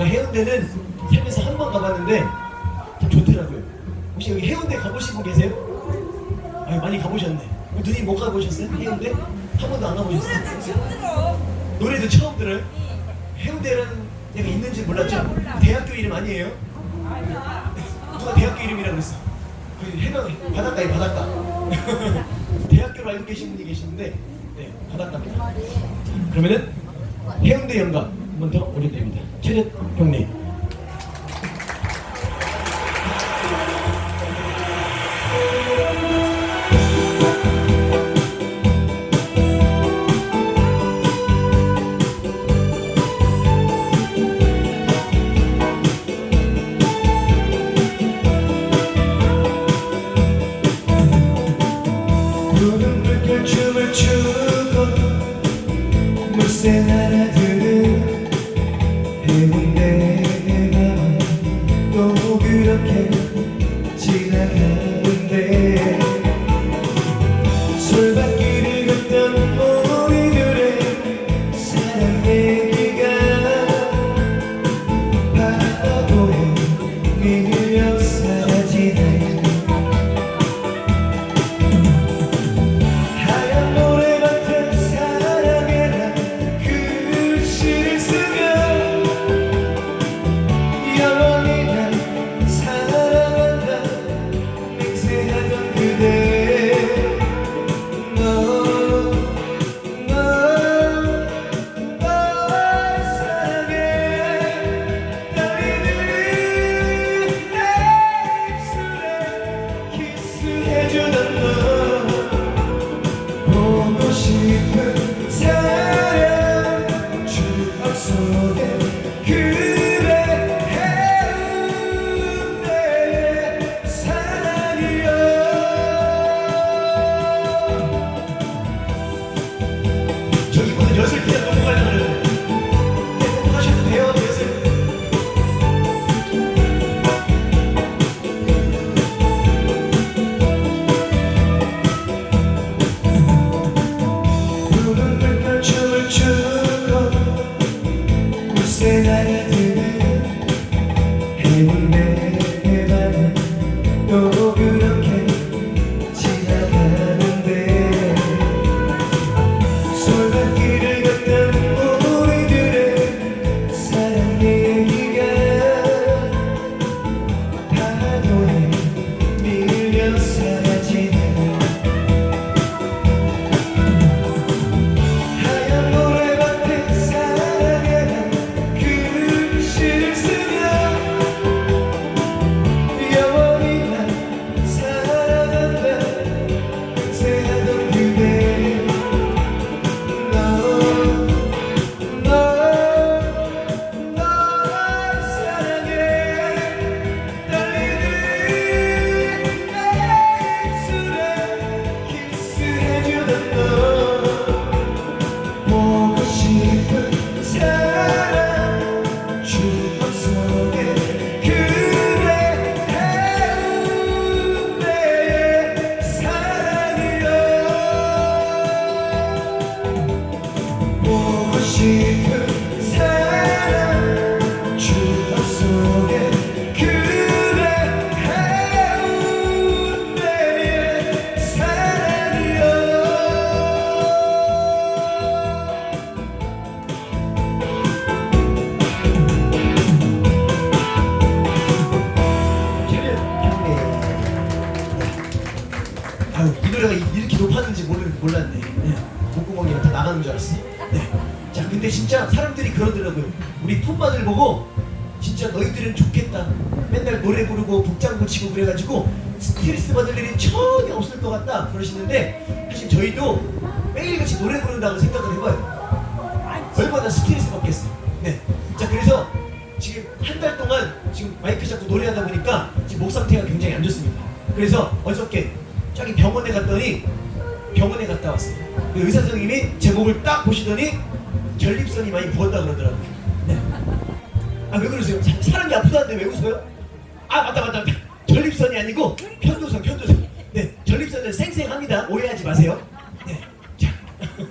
제가 해운대는 살면서 한 번 가봤는데 참 좋더라고요. 혹시 여기 해운대 가보신 분 계세요? 아, 많이 가보셨네. 누님 못 가보셨어요? 해운대? 한 번도 안 가보셨어요? 노래도 처음 들어요? 해운대라는 데가 있는지 몰랐죠? 대학교 이름 아니에요? 누가 대학교 이름이라고 그랬어? 그 해변 바닷가에 바닷가. 대학교로 알고 계신 분이 계시는데 네 바닷가입니다. 자, 그러면은 해운대 연가 한번더 올려드립니다. 최대 경례. 이렇게 높았는지 모르, 몰랐네. 네. 목구멍이 다 나가는 줄 알았어. 네. 자 근데 진짜 사람들이 그러더라고요. 우리 톱만을 보고 진짜 너희들은 좋겠다. 맨날 노래 부르고 북장구 치고 그래가지고 스트레스 받을 일이 전혀 없을 것 같다 그러시는데 사실 저희도 매일같이 노래 부른다고 생각을 해봐요. 얼마나 스트레스 받겠어요. 네. 자 그래서 지금 한 달 동안 지금 마이크 잡고 노래하다 보니까 지금 목 상태가 굉장히 안 좋습니다. 그래서 어저께 저기 병원에 갔더니 병원에 갔다 왔어요. 그 의사 선생님이 제 목을 딱 보시더니 전립선이 많이 부었다 그러더라고요. 네. 아왜 그러세요? 사, 사람이 아프다는데 왜 웃어요? 아 맞다 맞다 맞다. 전립선이 아니고 편도선 편도선. 네 전립선은 쌩쌩합니다. 오해하지 마세요. 네. 자.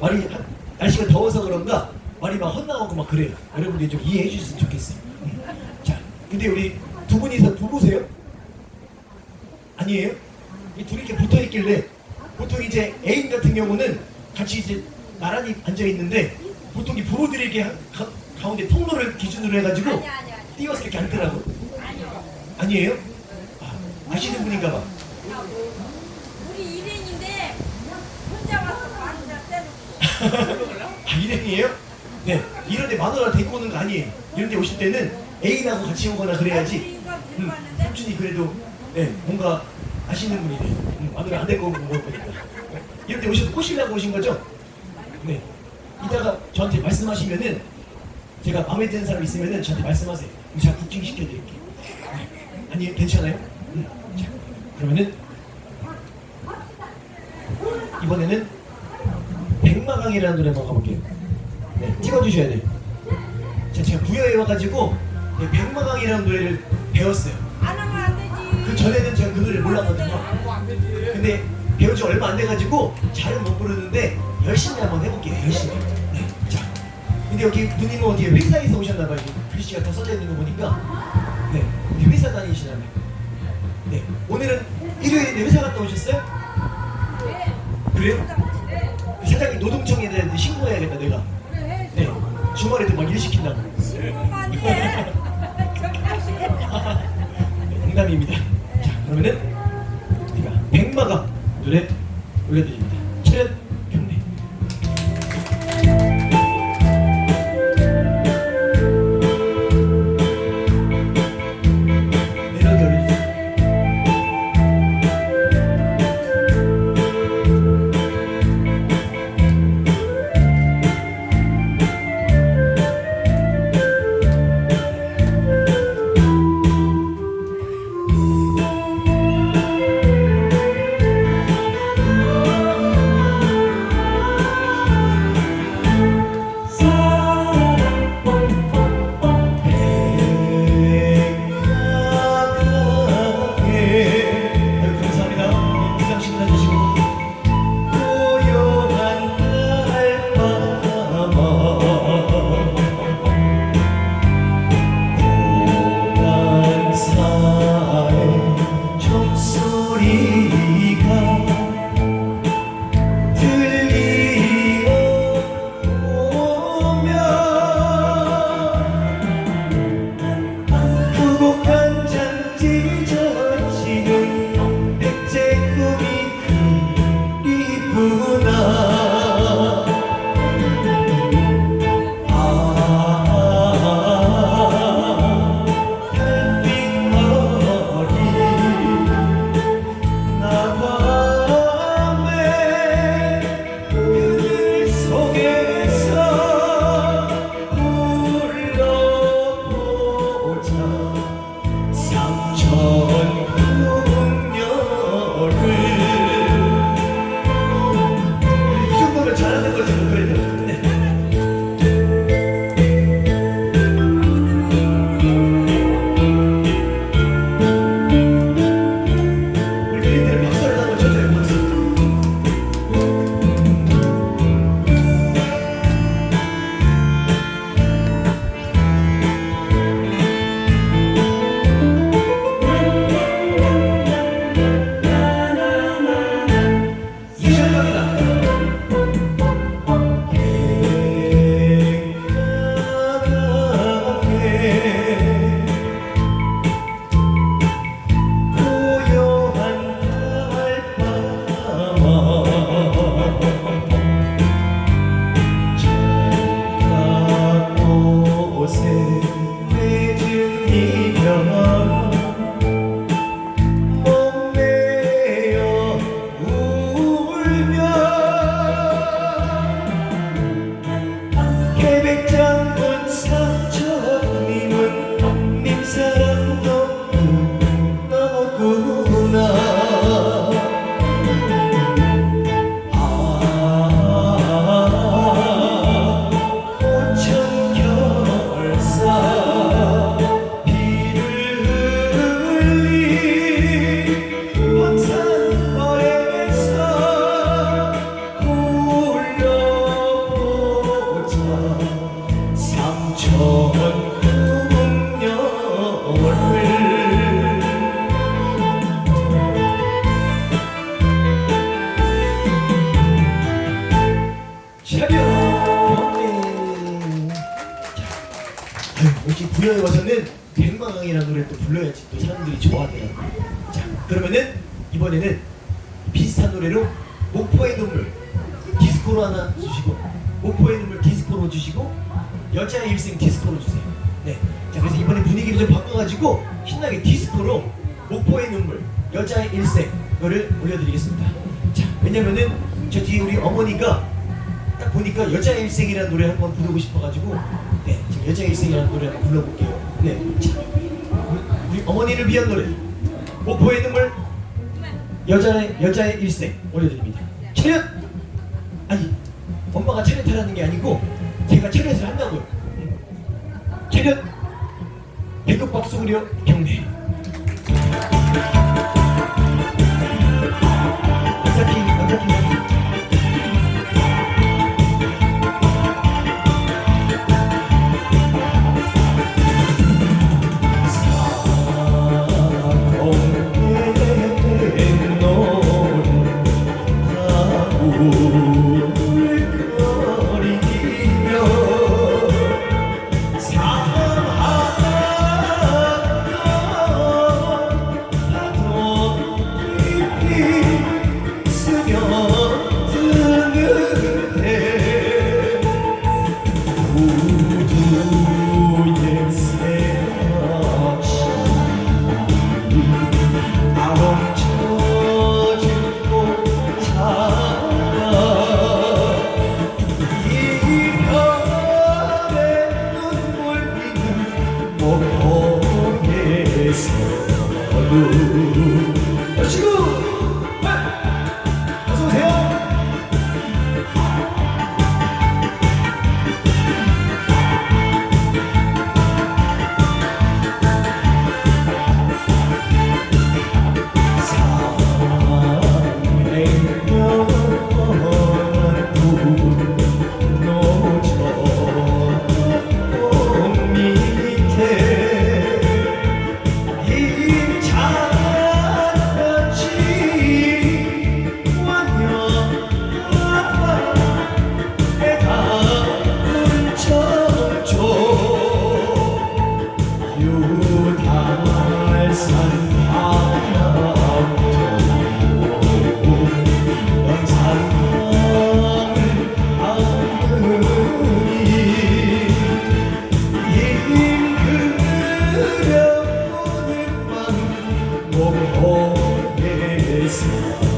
말이 한- 날씨가 더워서 그런가 말이 막 헛나오고 막 그래요. 여러분들이 좀 이해해 좋겠어요. 음. 자, 근데 우리 두 분이서 부부세요? 아니에요? 이 둘이 이렇게 붙어 있길래 보통 이제 애인 같은 경우는 같이 이제 나란히 앉아 있는데 보통 이 부부들이 이렇게 가, 가- 가운데 통로를 기준으로 해가지고 아니야 아니야 아니야. 띄워서 이렇게 앉더라고. 아니요. 아니에요? 아, 아시는 분인가 봐. 우리 일행인데 혼자 와서 마누라 때리고 아, 일행이에요? 네. 마누라 데리고 오는 거 아니에요. 이런 데 오실 때는 애인하고 같이 오거나 그래야지. 음, 삼촌이 그래도 네, 뭔가 아시는 분이네. 음, 마누라 안 데리고 온 거니까. 이런 데 오셔서 꼬시려고 오신 거죠? 네. 이따가 저한테 말씀하시면은 제가 마음에 드는 사람 있으면은 저한테 말씀하세요. 그럼 제가 부킹 시켜드릴게요. 네. 아니 괜찮아요? 음. 자, 그러면은 이번에는 백마강이라는 노래 한번 가볼게요. 네, 찍어주셔야 돼요. 자, 제가 부여해 와가지고 네, 백마강이라는 노래를 배웠어요. 그 전에는 제가 그 노래를 몰랐거든요. 근데 배운 지 얼마 안 돼가지고 잘은 못 부르는데 열심히 한번 해볼게요. 열심히. 네, 자. 근데 여기 누님은 어디에 회사에서 오셨나봐요. 글씨가 다 써져 있는 거 보니까. 네, 어디 회사 다니시나봐요. 네, 오늘은 일요일인데 회사 갔다 오셨어요? 네. 그래요? 네. 사장님 노동청에 대해 신고해야겠다 내가. 주말에도 막 일 시킨다고. 농담입니다. 자, 그러면은 우리가 백마가 노래 올려드립니다. 좋아하더라고요. 자, 그러면은 이번에는 비슷한 노래로 목포의 눈물 디스코로 하나 주시고 목포의 눈물 디스코로 주시고 여자의 일생 디스코로 주세요. 네. 자, 그래서 이번에 분위기를 좀 바꿔가지고 신나게 디스코로 목포의 눈물 여자의 일생 이거를 올려드리겠습니다. 자, 왜냐면은 저 뒤에 우리 어머니가 딱 보니까 여자의 일생이라는 노래 한번 부르고 싶어가지고 네, 여자의 일생이라는 노래 한번 불러볼게요. 네, 자, 어머니를 위한 노래 목포의 눈물 여자의 여자의 일생 올려드립니다. 차렷! 아니 엄마가 차렷하라는 게 아니고 제가 차렷을 한다고요. 차렷! 배꼽 박수 그려 경례. 여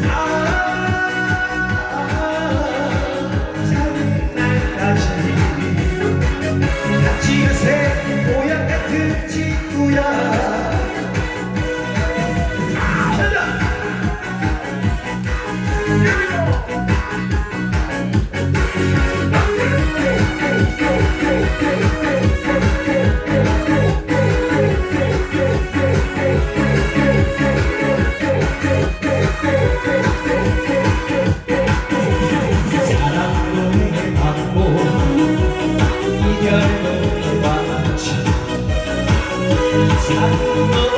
now. love.